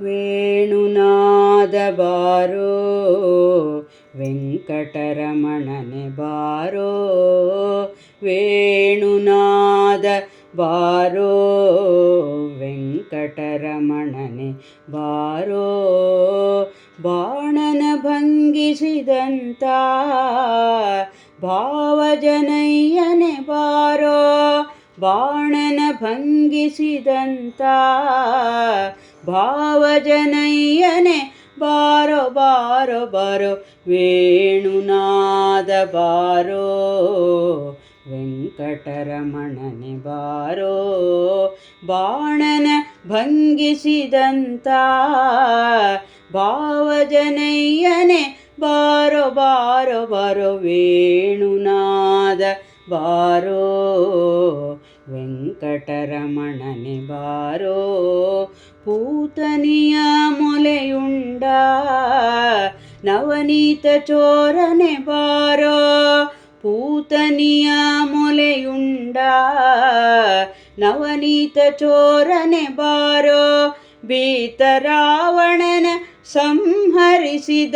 ವೇಣುನಾದ ಬಾರೋ ವೆಂಕಟರಮಣನೆ ಬಾರೋ ವೇಣುನಾದ ಬಾರೋ ವೆಂಕಟರಮಣನೆ ಬಾರೋ ಬಾಣನ ಭಂಗಿಸಿದಂತ ಭಾವಜನಯ್ಯನೆ ಬಾರೋ ಬಾಣನ ಭಂಗಿಸಿದಂತ ಭಾವಜನಯ್ಯನೆ, ಬಾರೋ ಬಾರೋ ಬಾರೋ, ವೇಣುನಾದ ಬಾರೋ, ವೆಂಕಟರಮಣನೆ ಬಾರೋ, ಬಾಣನ ಭಂಗಿಸಿದಂತ, ಭಾವಜನಯ್ಯನೆ, ಬಾರೋ ಬಾರೋ ಬಾರೋ, ವೇಣುನಾದ ಬಾರೋ, ವೆಂಕಟರಮಣನೆ ಬಾರೋ ಪೂತನಿಯ ಮೊಲೆಯುಂಡ. ನವನೀತ ಚೋರನೆ ಬಾರೋ. ಪೂತನಿಯ ಮೊಲೆಯುಂಡ. ನವನೀತ ಚೋರನೆ ಬಾರೋ. ಬೀತ ರಾವಣನ ಸಂಹರಿಸಿದ.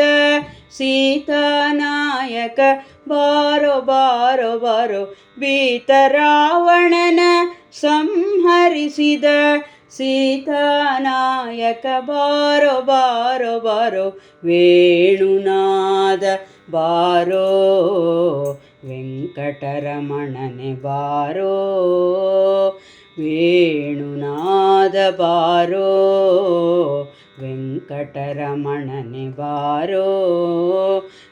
ಸೀತಾನಾಯಕ ಬಾರೋ ಬಾರೋ ಬಾರೋ. ಬೀತ ರಾವಣನ ಸಂಹರಿಸಿದ. ಸೀತಾನಾಯಕ ಬಾರೋ ಬಾರೋ ಬಾರೋ, ವೇಣುನಾದ ಬಾರೋ, ವೆಂಕಟರಮಣನೆ ಬಾರೋ, ವೇಣುನಾದ ಬಾರೋ, ವೆಂಕಟರಮಣನೆ ಬಾರೋ,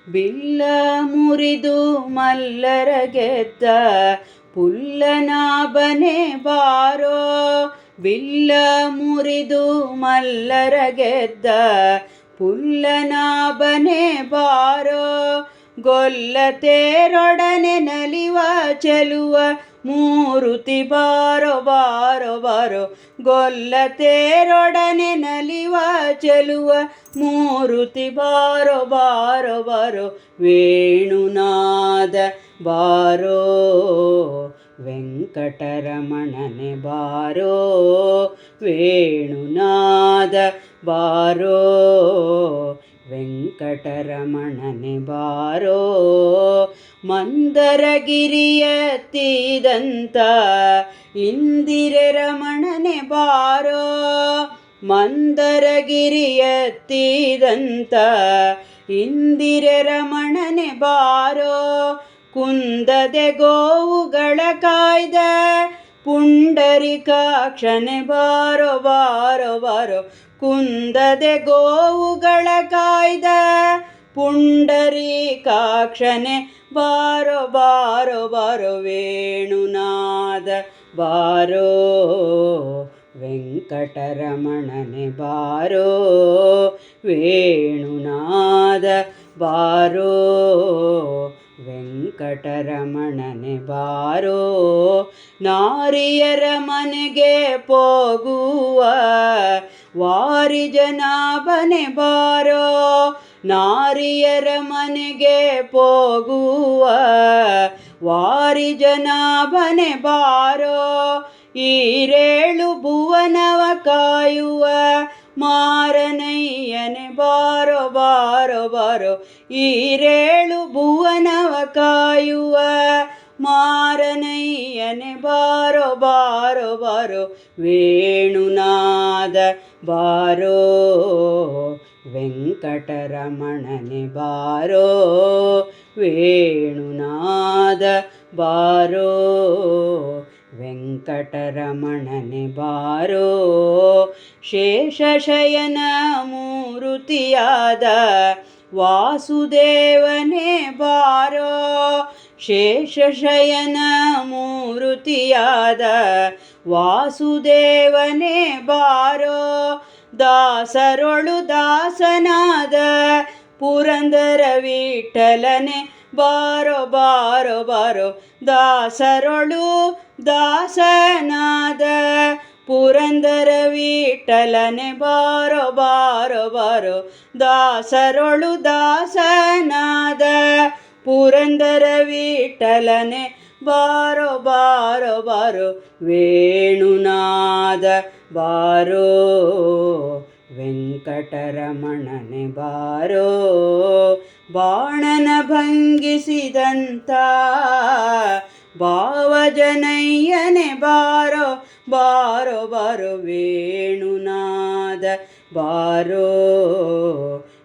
ಬಿಲ್ಲ ಮುರಿದು ಮಲ್ಲರ ಗೆದ್ದ, ಪುಲ್ಲನಾಭನೆ ಬಾರೋ ಬಿಲ್ಲ ಮುರಿದು ಮಲ್ಲರ ಗೆದ್ದ ಪುಲ್ಲನಾಭನೆ ಬಾರೋ ಗೊಲ್ಲ ತೇರೊಡನೆ ನಲಿವ ಚೆಲುವ ಮೂರುತಿ ಬಾರೋ ಬಾರೋ ಬಾರೋ ಗೊಲ್ಲ ತೇರೊಡನೆ ನಲಿವ ಚೆಲುವ ಮೂರುತಿ ಬಾರೋ ಬಾರೋ ಬಾರೋ ವೇಣುನಾದ ಬಾರೋ ವೆಂಕಟರಮಣನೆ ಬಾರೋ ವೇಣುನಾದ ಬಾರೋ ವೆಂಕಟರಮಣನೆ ಬಾರೋ ಮಂದರಗಿರಿಯತ್ತಿದಂತ ಇಂದಿರೆ ರಮಣನೆ ಬಾರೋ ಮಂದರಗಿರಿಯತ್ತಿದಂತ ಇಂದಿರೆ ರಮಣನೆ ಬಾರೋ ಕುಂದದೆ ಗೋವುಗಳ ಕಾಯ್ದ. ಪುಂಡರಿಕಾಕ್ಷನೆ ಬಾರೋ ಬಾರೋ ಬಾರೋ ಕುಂದದೆ ಗೋವುಗಳ ಕಾಯ್ದ. ಪುಂಡರೀಕಾಕ್ಷನೆ ಬಾರೋ ಬಾರೋ ಬಾರೋ ವೇಣುನಾದ ಬಾರೋ. ವೆಂಕಟರಮಣನೆ ಬಾರೋ. ವೇಣುನಾದ ಬಾರೋ. ವೆಂಕಟರಮಣನೆ ಬಾರೋ, ನಾರಿಯರ ಮನೆಗೆ ವಾರಿ ಜನಾಭನೆ ಬಾರೋ, ನಾರಿಯರ ಮನೆಗೆ ಹೋಗುವ ವಾರಿ ಜನಾಭನೆ ಬಾರೋ, ಈರೇಳು ಭುವನವ ಕಾಯುವ, ಮಾರನಯ್ಯನೆ ಬಾರೋ ಬಾರೋ ಬಾರೋ, ಈರೇಳು ಭುವನವ ಕಾಯುವ ಮಾರನಯ್ಯನೆ ಬಾರೋ ಬಾರೋ ಬಾರೋ, ವೇಣುನಾದ ಬಾರೋ, ವೆಂಕಟರಮಣನೆ ಬಾರೋ, ವೇಣುನಾದ ಬಾರೋ, ವೆಂಕಟರಮಣನೆ ಬಾರೋ, ಶೇಷಶಯನ ಮೂರುತಿಯಾದ ವಾಸುದೇವನೇ ಬಾರೋ. ಶೇಷಶಯನ ಮೂರುತಿಯಾದ ವಾಸುದೇವನೇ ಬಾರೋ. ದಾಸರೊಳು ದಾಸನಾದ ಪುರಂದರ ವಿಠಲನೆ ಬಾರೋ ಬಾರೋ ಬಾರೋ. ದಾಸರೊಳು ದಾಸನಾದ ಪುರಂದರ ವಿಠಲನೆ ಬಾರೋ ಬಾರೋ ಬಾರೋ. ದಾಸರೊಳು ದಾಸನಾದ ಪುರಂದರ ವಿಠಲನೆ. ಬಾರೋ ಬಾರೋ ಬಾರೋ, ವೇಣುನಾದ, ಬಾರೋ, ವೆಂಕಟರಮಣನೆ, ಬಾರೋ, ಬಾಣನ ಭಂಗಿಸಿದಂತ, ಭಾವಜನಯ್ಯನೆ, ಬಾರೋ ಬಾರೋ ಬಾರೋ ಮದ ಬಾರೋ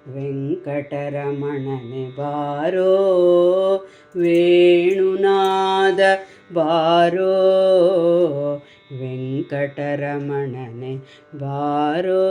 ವೆಂಕಟರಮಣನೆ ಬಾರೋ ವೇಣುನಾದ ಬಾರೋ ವೆಂಕಟರಮಣನೆ ಬಾರೋ